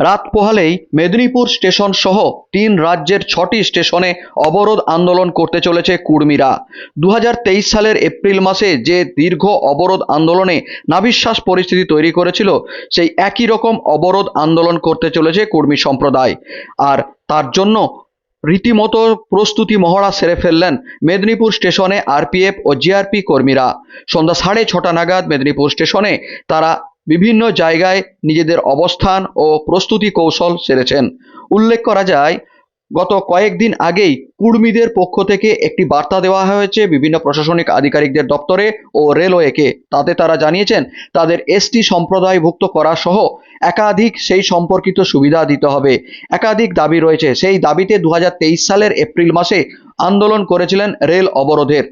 রাত পোহালেই মেদিনীপুর স্টেশন সহ তিন রাজ্যের ছটি স্টেশনে অবরোধ আন্দোলন করতে চলেছে কুর্মীরা। দু হাজার তেইশ সালের এপ্রিল মাসে যে দীর্ঘ অবরোধ আন্দোলনে নাবিশ্বাস পরিস্থিতি তৈরি করেছিল, সেই একই রকম অবরোধ আন্দোলন করতে চলেছে কর্মী সম্প্রদায়। আর তার জন্য রীতিমতো প্রস্তুতি মহড়া সেরে ফেললেন মেদিনীপুর স্টেশনে আরপিএফ ও জিআরপি কর্মীরা। সন্ধ্যা সাড়ে ছটা নাগাদ মেদিনীপুর স্টেশনে তারা বিভিন্ন জায়গায় নিজেদের অবস্থান ও প্রস্তুতি কৌশল সেরেছেন। উল্লেখ করা যায়, গত কয়েকদিন আগেই কুর্মীদের পক্ষ থেকে একটি বার্তা দেওয়া হয়েছে বিভিন্ন প্রশাসনিক আধিকারিকদের দপ্তরে ও রেলওয়েকে। তাতে তারা জানিয়েছেন, তাদের এসটি সম্প্রদায়ভুক্ত করা সহ একাধিক সেই সম্পর্কিত সুবিধা দিতে হবে। একাধিক দাবি রয়েছে। সেই দাবিতে দু হাজার তেইশ সালের এপ্রিল মাসে আন্দোলন করেছিলেন রেল অবরোধের।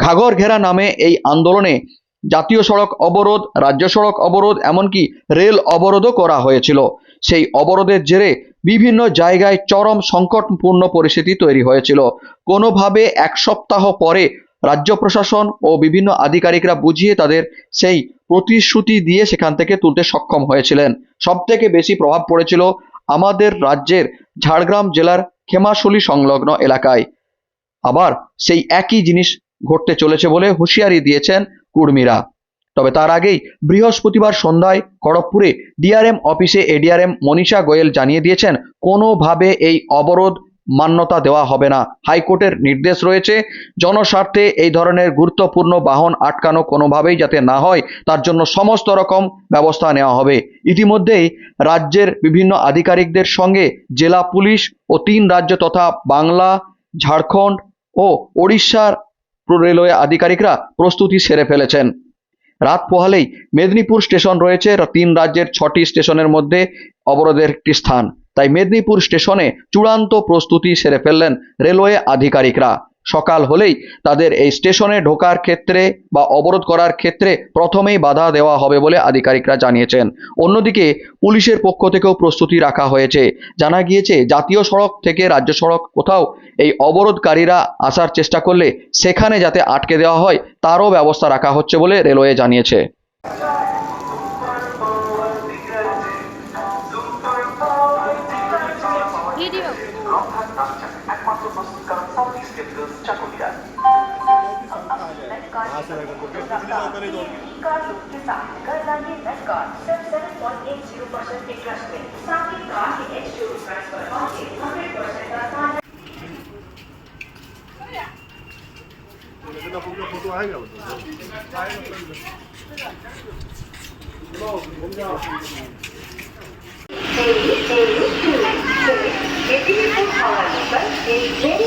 ঘাগর ঘেরা নামে এই আন্দোলনে জাতীয় সড়ক অবরোধ, রাজ্য সড়ক অবরোধ, এমনকি রেল অবরোধও করা হয়েছিল। সেই অবরোধের জেরে বিভিন্ন জায়গায় চরম সংকটপূর্ণ পরিস্থিতি তৈরি হয়েছিল। কোনোভাবে এক সপ্তাহ পরে রাজ্য প্রশাসন ও বিভিন্ন আধিকারিকরা বুঝিয়ে তাদের সেই প্রতিশ্রুতি দিয়ে সেখান থেকে তুলতে সক্ষম হয়েছিলেন। সব থেকে বেশি প্রভাব পড়েছিল আমাদের রাজ্যের ঝাড়গ্রাম জেলার খেমাশুলি সংলগ্ন এলাকায়। আবার সেই একই জিনিস ঘটতে চলেছে বলে হুঁশিয়ারি দিয়েছেন কুর্মীরা। তবে তার আগেই বৃহস্পতিবার সন্ধ্যায় খড়গপুরে ডিআরএম অফিসে এডিআরএম মনীষা গোয়েল জানিয়ে দিয়েছেন, কোনোভাবে এই অবরোধ মান্যতা দেওয়া হবে না। হাইকোর্টের নির্দেশ রয়েছে, জনস্বার্থে এই ধরনের গুরুত্বপূর্ণ বাহন আটকানো কোনোভাবেই যাতে না হয়, তার জন্য সমস্ত রকম ব্যবস্থা নেওয়া হবে। ইতিমধ্যেই রাজ্যের বিভিন্ন আধিকারিকদের সঙ্গে জেলা পুলিশ ও তিন রাজ্য তথা বাংলা, ঝাড়খণ্ড ও ওড়িশার রেলওয়ে আধিকারিকরা প্রস্তুতি সেরে ফেলেছেন। রাত পোহালেই মেদিনীপুর স্টেশন রয়েছে তিন রাজ্যের ছটি স্টেশনের মধ্যে অবরোধের একটি স্থান। তাই মেদিনীপুর স্টেশনে চূড়ান্ত প্রস্তুতি সেরে ফেললেন রেলওয়ে আধিকারিকরা। সকাল হলেই তাদের এই স্টেশনে ঢোকার ক্ষেত্রে বা অবরোধ করার ক্ষেত্রে প্রথমেই বাধা দেওয়া হবে বলে আধিকারিকরা জানিয়েছেন। অন্যদিকে পুলিশের পক্ষ থেকেও প্রস্তুতি রাখা হয়েছে। জানা গিয়েছে জাতীয় সড়ক থেকে রাজ্য সড়ক কোথাও এই অবরোধকারীরা আসার চেষ্টা করলে সেখানে যাতে আটকে দেওয়া হয় তারও ব্যবস্থা রাখা হচ্ছে বলে রেলওয়ে জানিয়েছে। Video. फोटो आएगा Meaningful, however, is ready to leave